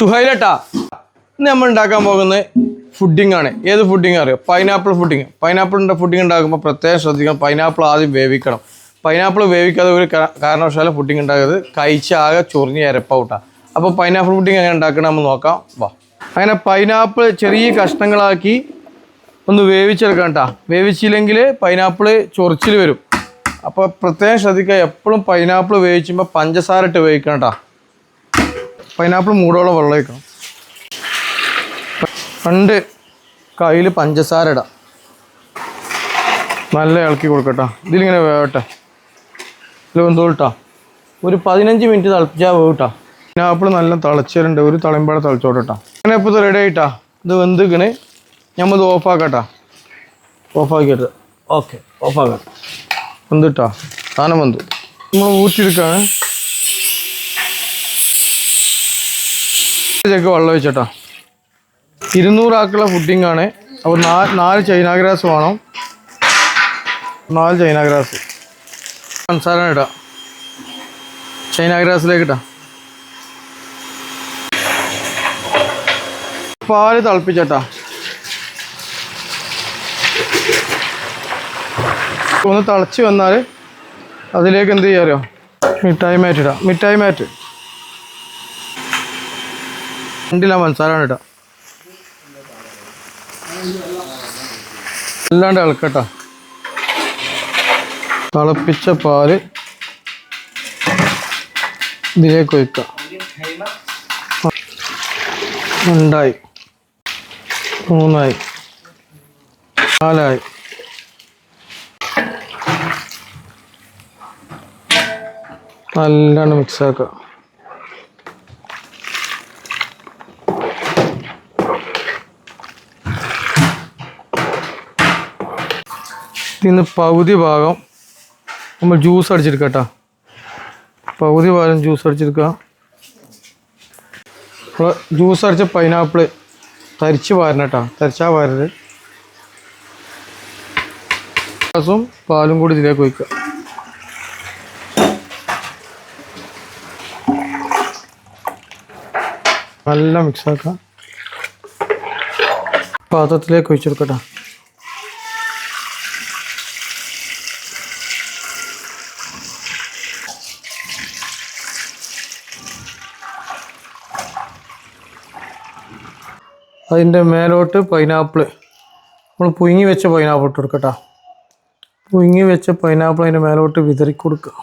ഷുഹൈലട്ടാ ഇന്ന് നമ്മൾ ഉണ്ടാക്കാൻ പോകുന്നത് ഫുഡിംഗ് ആണ് ഏത് ഫുഡിംഗ് അറിയോ? Pineapple pudding. പൈനാപ്പിളിന്റെ ഫുഡിംഗ് ഉണ്ടാക്കുമ്പോൾ പ്രത്യേകം ശ്രദ്ധിക്കണം. പൈനാപ്പിൾ ആദ്യം വേവിക്കണം. പൈനാപ്പിൾ വേവിക്കാതെ ഒരു കാരണവശാലും ഫുഡിംഗ് ഉണ്ടാക്കരുത്. കഴിച്ച് ആകെ ചൊറിഞ്ഞ് ഇരപ്പൗട്ടാണ് അപ്പോൾ പൈനാപ്പിൾ ഫുഡിംഗ് എങ്ങനെ ഉണ്ടാക്കണം നമ്മൾ നോക്കാം. വാ. അങ്ങനെ പൈനാപ്പിൾ ചെറിയ കഷ്ണങ്ങളാക്കി ഒന്ന് വേവിച്ചെടുക്കാം കേട്ടോ. വേവിച്ചില്ലെങ്കിൽ പൈനാപ്പിൾ ചൊറിച്ചിൽ വരും. അപ്പോൾ പ്രത്യേകം ശ്രദ്ധിക്കുക. എപ്പോഴും പൈനാപ്പിൾ വേവിച്ചുമ്പോൾ പഞ്ചസാര ഇട്ട് വേവിക്കണം കേട്ടോ. പൈനാപ്പിൾ മൂടോളം വെള്ളം ഒഴിക്കണം. രണ്ട് കയ്യിൽ പഞ്ചസാര ഇടാം. നല്ല ഇളക്കി കൊടുക്കട്ടോ. ഇതിലിങ്ങനെ വേവട്ടെ. ഇതിൽ വെന്തോട്ടാ ഒരു പതിനഞ്ച് മിനിറ്റ് തിളപ്പിച്ചാൽ വേവട്ടാ. പൈനാപ്പിൾ നല്ല തിളച്ചിട്ടുണ്ട്. ഒരു തളമ്പാടെ തിളച്ചോട്ടെട്ടാ. അങ്ങനെ ഇപ്പോൾ റെഡി ആയിട്ടാ. ഇത് വെന്തിക്കണ്. ഓഫ് ഇത് ഓഫാക്കട്ടാ. ഓഫാക്കിയിട്ട് ഓക്കെ. ഓഫാക്കാം. വെന്തിട്ടാ. സാധനം വെന്തു. നമ്മൾ ഊറ്റിയെടുക്കാണ്. ഇതൊക്കെ വെള്ളം വെച്ചോട്ടോ ഇരുന്നൂറാക്കുള്ള ഫുഡിംഗ് ആണ്. അപ്പോൾ നാല് നാല് ചൈന ഗ്രാസ് വേണം. നാല് ചൈന ഗ്രാസ് പഞ്ചസാര ഇടാം. ചൈന ഗ്രാസിലേക്ക് ഇട്ടാ പാൽ തിളപ്പിച്ചട്ടാ. ഒന്ന് തിളച്ച് വന്നാൽ അതിലേക്ക് എന്ത് ചെയ്യാറിയോ മിഠായി മാറ്റിടാം. മിഠായി മാറ്റ്. രണ്ടില മനസ്സാരാണ് കേട്ടോ. അല്ലാണ്ട് ഇളക്കട്ടോ തിളപ്പിച്ച പാൽ ഇതിലേക്ക് ഒഴിക്കാം രണ്ടായി മൂന്നായി. നാലായി. നല്ലോണം മിക്സ് ഇതിന്ന് പകുതി ഭാഗം നമ്മൾ ജ്യൂസ് അടിച്ചെടുക്കട്ടോ പകുതി ഭാഗം ജ്യൂസ് അടിച്ചെടുക്കുക നമ്മൾ ജ്യൂസ് അടിച്ച പൈനാപ്പിൾ തരിച്ച് പാരണം കേട്ടോ തരിച്ചാ പാരരുത് ഗ്ലാസും പാലും കൂടി ഇതിലേക്ക് ഒഴിക്കുക നല്ല മിക്സ് ആക്കാം. പാത്രത്തിലേക്ക് ഒഴിച്ചെടുക്കട്ടോ അതിന്റെ മേലോട്ട് പൈനാപ്പിൾ നമ്മൾ പുഴുങ്ങി വെച്ച പൈനാപ്പിൾ ഇട്ട് കൊടുക്കട്ടോ. പുഴുങ്ങി വെച്ച പൈനാപ്പിൾ അതിന്റെ മേലോട്ട് വിതറി കൊടുക്കുക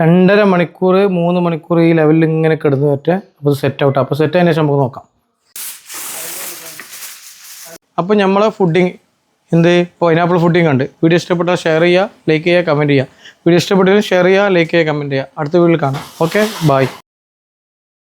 രണ്ടര മണിക്കൂർ മൂന്ന് മണിക്കൂർ ഈ ലെവലിൽ ഇങ്ങനെ കിടന്ന് പറ്റുക അപ്പോൾ സെറ്റ് ഔട്ട് അപ്പോൾ സെറ്റ് ആയതിനു ശേഷം നമുക്ക് നോക്കാം. അപ്പോൾ നമ്മളെ ഫുഡിങ് എന്ത്? പൈനാപ്പിൾ ഫുഡിങ് ഉണ്ട് വീഡിയോ ഇഷ്ടപ്പെട്ടാൽ ഷെയർ ചെയ്യുക ലൈക്ക് ചെയ്യുക കമന്റ് ചെയ്യുക. വീഡിയോ ഇഷ്ടപ്പെട്ടെങ്കിൽ ഷെയർ ചെയ്യുക ലൈക്ക് ചെയ്യുക കമന്റ് ചെയ്യുക. അടുത്ത വീഡിയോയിൽ കാണാം. Okay bye